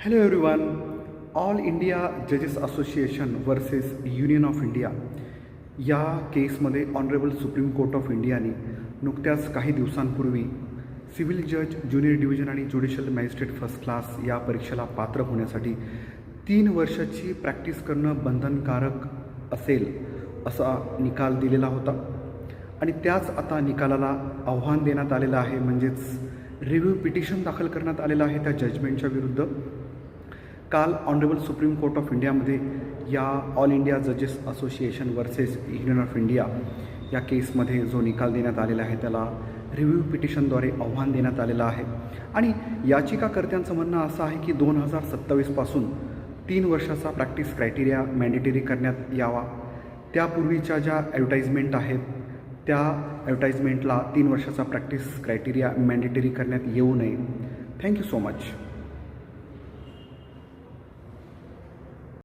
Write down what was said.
Hello everyone all India जजेस association versus union of India या केसमध्ये ऑनरेबल सुप्रीम कोर्ट ऑफ इंडियाने नुकत्याच काही दिवसांपूर्वी सिव्हिल जज ज्युनियर डिव्हिजन आणि ज्युडिशियल मॅजिस्ट्रेट फर्स्ट क्लास या परीक्षेला पात्र होण्यासाठी तीन वर्षाची प्रॅक्टिस करणं बंधनकारक असेल असा निकाल दिलेला होता. आणि त्याच आता निकालाला आव्हान देण्यात आलेलं आहे म्हणजेच रिव्ह्यू पिटिशन दाखल करण्यात आलेलं आहे त्या जजमेंटच्या विरुद्ध. काल ऑनरेबल सुप्रीम कोर्ट ऑफ इंडियामध्ये या ऑल इंडिया जजेस association versus union of India या केसमध्ये जो निकाल देण्यात आलेला आहे त्याला रिव्ह्यू पिटिशनद्वारे आव्हान देण्यात आलेलं आहे. आणि याचिकाकर्त्यांचं म्हणणं असं आहे की दोन हजार सत्तावीसपासून तीन वर्षाचा प्रॅक्टिस क्रायटेरिया मॅन्डेटरी करण्यात यावा. त्यापूर्वीच्या ज्या ॲडव्हर्टाईजमेंट आहेत त्या ॲडव्हर्टाईजमेंटला तीन वर्षाचा प्रॅक्टिस क्रायटेरिया मॅन्डेटरी करण्यात येऊ नये. Thank you so much.